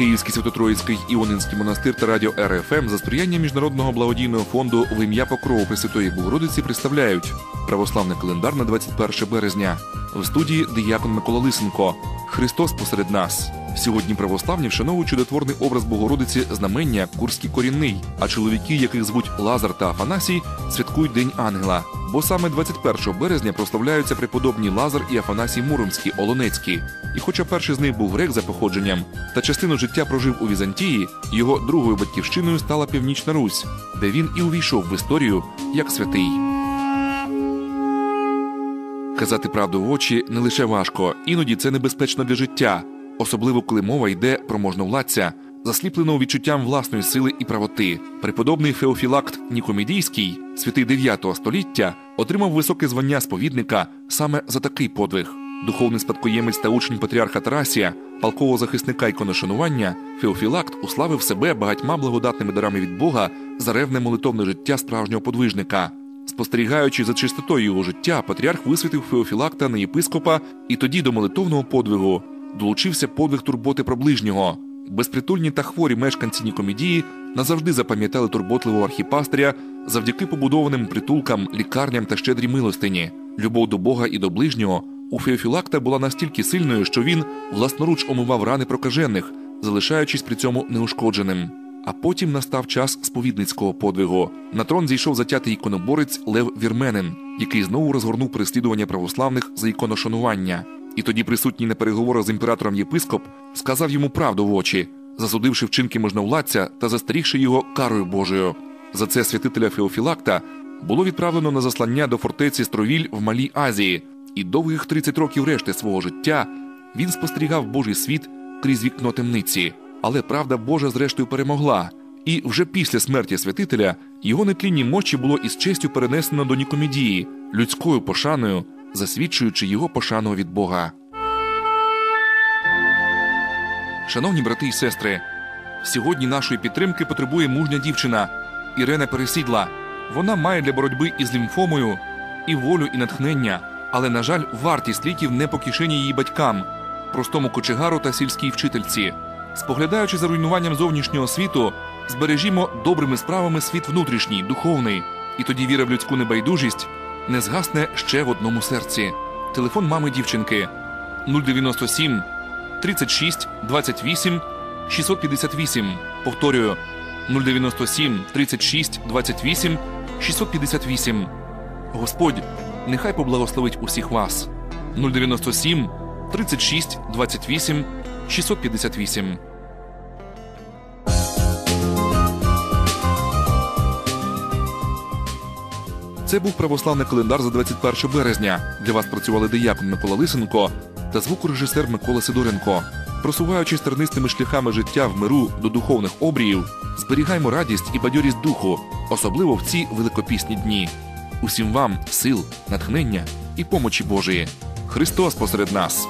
Київський Святотроїцький Іонинський монастир та радіо РФМ за сприяння міжнародного благодійного фонду в ім'я Покрову Пресвятої Богородиці представляють православний календар на 21 березня. В студії диякон Микола Лисенко. Христос посеред нас. Сьогодні православні вшановують чудотворний образ Богородиці знамення Курський корінний, а чоловіки, яких звуть Лазар та Афанасій, святкують День Ангела. Бо саме 21 березня прославляються преподобні Лазар і Афанасій Муромські, Олонецькі. І хоча перший з них був грек за походженням, та частину життя прожив у Візантії, його другою батьківщиною стала Північна Русь, де він і увійшов в історію як святий. Казати правду в очі не лише важко, іноді це небезпечно для життя, особливо коли мова йде про можновладця, засліпленого відчуттям власної сили і правоти. Преподобний Феофілакт Нікомідійський, святий 9 століття, отримав високе звання сповідника саме за такий подвиг. Духовний спадкоємець та учень патріарха Тарасія, палкового захисника іконошанування, Феофілакт уславив себе багатьма благодатними дарами від Бога за ревне молитовне життя справжнього подвижника. Спостерігаючи за чистотою його життя, патріарх висвятив Феофілакта на єпископа, і тоді до молитовного подвигу долучився подвиг турботи про ближнього. Безпритульні та хворі мешканці Нікомідії назавжди запам'ятали турботливого архіпастиря завдяки побудованим притулкам, лікарням та щедрій милостині. Любов до Бога і до ближнього у Феофілакта була настільки сильною, що він власноруч омивав рани прокажених, залишаючись при цьому неушкодженим. А потім настав час сповідницького подвигу. На трон зійшов затятий іконоборець Лев Вірменин, який знову розгорнув переслідування православних за іконошанування. І тоді присутній на переговорах з імператором єпископ сказав йому правду в очі, засудивши вчинки можновладця та застерігши його карою Божою. За це святителя Феофілакта було відправлено на заслання до фортеці Стровіль в Малій Азії, і довгих 30 років решти свого життя він спостерігав Божий світ крізь вікно темниці. Але правда Божа зрештою перемогла, і вже після смерті святителя його нетлінні мочі було із честю перенесено до Нікомедії, людською пошаною, засвідчуючи його пошану від Бога. Шановні брати і сестри, сьогодні нашої підтримки потребує мужня дівчина Ірена Пересідла. Вона має для боротьби із лімфомою і волю, і натхнення, але, на жаль, вартість ліків не по кишені її батькам, простому кочегару та сільській вчительці. Споглядаючи за руйнуванням зовнішнього світу, збережімо добрими справами світ внутрішній, духовний, і тоді віра в людську небайдужість не згасне ще в одному серці. Телефон мами дівчинки 097 36 28 658. Повторюю 097 36 28 658. Господь, нехай поблагословить усіх вас. 097 36 28 658. Це був православний календар за 21 березня. Для вас працювали диякон Микола Лисенко та звукорежисер Микола Сидоренко. Просуваючись тернистими шляхами життя в миру до духовних обріїв, зберігаймо радість і бадьорість духу, особливо в ці великопісні дні. Усім вам сил, натхнення і помочі Божої. Христос посеред нас.